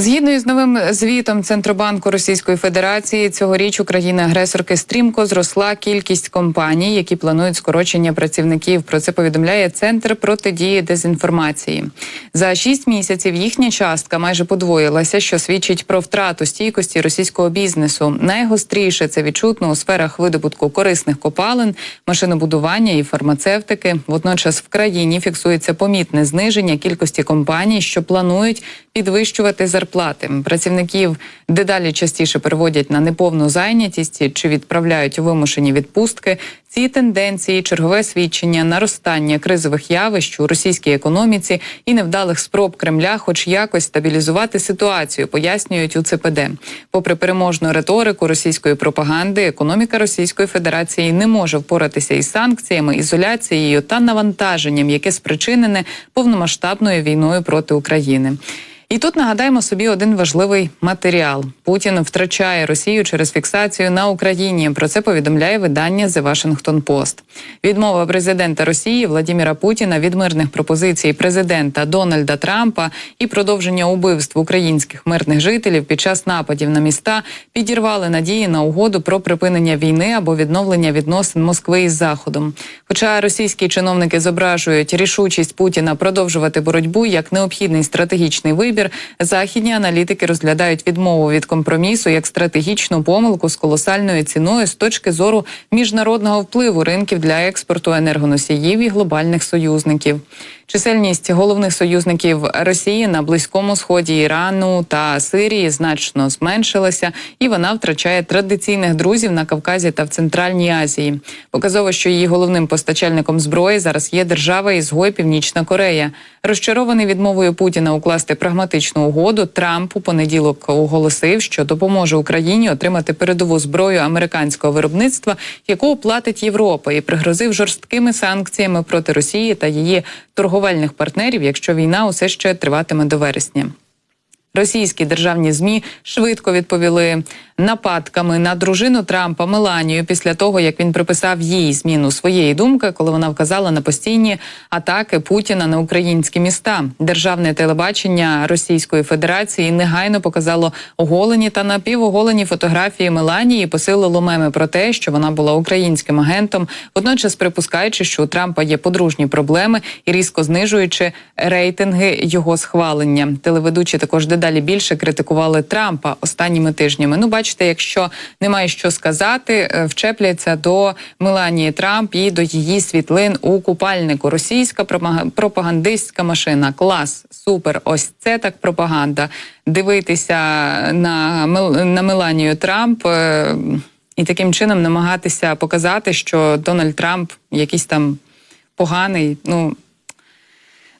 Згідно із новим звітом Центробанку Російської Федерації, цьогоріч у країни-агресорки стрімко зросла кількість компаній, які планують скорочення працівників. Про це повідомляє Центр протидії дезінформації. За шість місяців їхня частка майже подвоїлася, що свідчить про втрату стійкості російського бізнесу. Найгостріше це відчутно у сферах видобутку корисних копалин, машинобудування і фармацевтики. Водночас в країні фіксується помітне зниження кількості компаній, що планують підвищувати зарплати. Працівників дедалі частіше переводять на неповну зайнятість чи відправляють у вимушені відпустки. Ці тенденції, чергове свідчення наростання кризових явищ у російській економіці і невдалих спроб Кремля, хоч якось стабілізувати ситуацію, пояснюють у ЦПД. Попри переможну риторику російської пропаганди, економіка Російської Федерації не може впоратися із санкціями, ізоляцією та навантаженням, яке спричинене повномасштабною війною проти України. І тут нагадаємо собі один важливий матеріал. Путін втрачає Росію через фіксацію на Україні. Про це повідомляє видання The Washington Post. Відмова президента Росії Владіміра Путіна від мирних пропозицій президента Дональда Трампа і продовження убивств українських мирних жителів під час нападів на міста підірвали надії на угоду про припинення війни або відновлення відносин Москви із Заходом. Хоча російські чиновники зображують рішучість Путіна продовжувати боротьбу як необхідний стратегічний вибір, західні аналітики розглядають відмову від компромісу як стратегічну помилку з колосальною ціною з точки зору міжнародного впливу ринків для експорту енергоносіїв і глобальних союзників. Чисельність головних союзників Росії на близькому сході Ірану та Сирії значно зменшилася, і вона втрачає традиційних друзів на Кавказі та в Центральній Азії. Показово, що її головним постачальником зброї зараз є держава ізгой Північна Корея. Розчарований відмовою Путіна укласти прагматичну угоду. Трамп у понеділок оголосив, що допоможе Україні отримати передову зброю американського виробництва, яку оплатить Європа, і пригрозив жорсткими санкціями проти Росії та її торговельних партнерів, якщо війна усе ще триватиме до вересня. Російські державні змі швидко відповіли нападками на дружину Трампа Меланію після того, як він приписав їй зміну своєї думки, коли вона вказала на постійні атаки Путіна на українські міста. Державне телебачення Російської Федерації негайно показало оголені та напівоголені фотографії Меланії, і посилило меми про те, що вона була українським агентом, водночас припускаючи, що у Трампа є подружні проблеми і різко знижуючи рейтинги його схвалення. Телеведучі також дедалі більше критикували Трампа останніми тижнями. Ну, бачите, якщо немає що сказати, е, вчепляться до Меланії Трамп і до її світлин у купальнику. Російська пропагандистська машина. Клас, супер. Ось це так пропаганда. Дивитися на на Меланію Трамп. е, І таким чином намагатися показати, що Дональд Трамп якийсь там поганий. Ну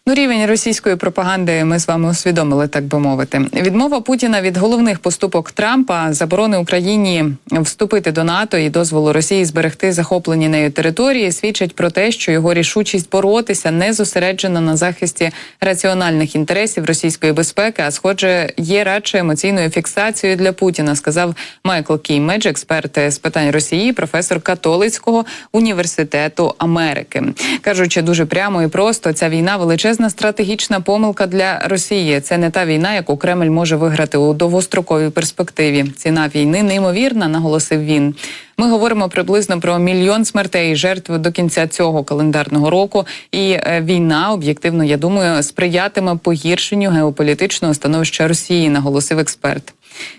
Ну, рівень російської пропаганди ми з вами усвідомили, так би мовити. Відмова Путіна від головних поступок Трампа заборони Україні вступити до НАТО і дозволу Росії зберегти захоплені нею території свідчить про те, що його рішучість боротися не зосереджена на захисті раціональних інтересів російської безпеки, а схоже, є радше емоційною фіксацією для Путіна, сказав Майкл Кіймедж, експерт з питань Росії, професор католицького університету Америки. Кажучи дуже прямо і просто, ця війна величезна стратегічна помилка для Росії. Це не та війна, яку Кремль може виграти у довгостроковій перспективі. Ціна війни неймовірна, наголосив він. Ми говоримо приблизно про мільйон смертей і жертв до кінця цього календарного року. І е, війна, об'єктивно, я думаю, сприятиме погіршенню геополітичного становища Росії, наголосив експерт.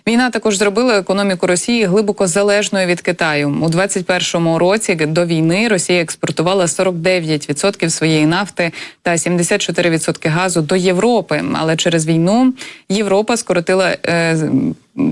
Війна також зробила економіку Росії глибоко залежною від Китаю. У 21-му році до війни Росія експортувала 49% своєї нафти та 74% газу до Європи. Але через війну Європа скоротила е,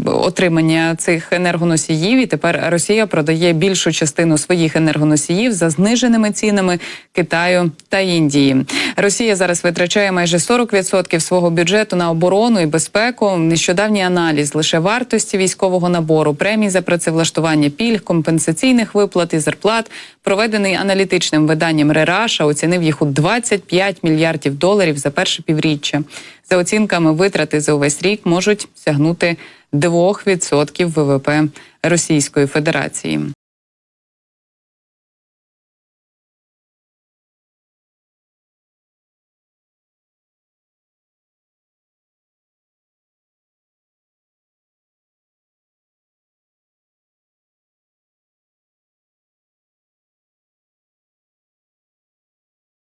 отримання цих енергоносіїв, і тепер Росія продає більшу частину своїх енергоносіїв за зниженими цінами Китаю та Індії. Росія зараз витрачає майже 40% свого бюджету на оборону і безпеку. Нещодавній аналіз лише вартості військового набору, премій за працевлаштування пільг, компенсаційних виплат і зарплат, проведений аналітичним виданням Рераша, оцінив їх у 25 мільярдів доларів за перше півріччя. За оцінками, витрати за увесь рік можуть сягнути 2% ВВП Російської Федерації.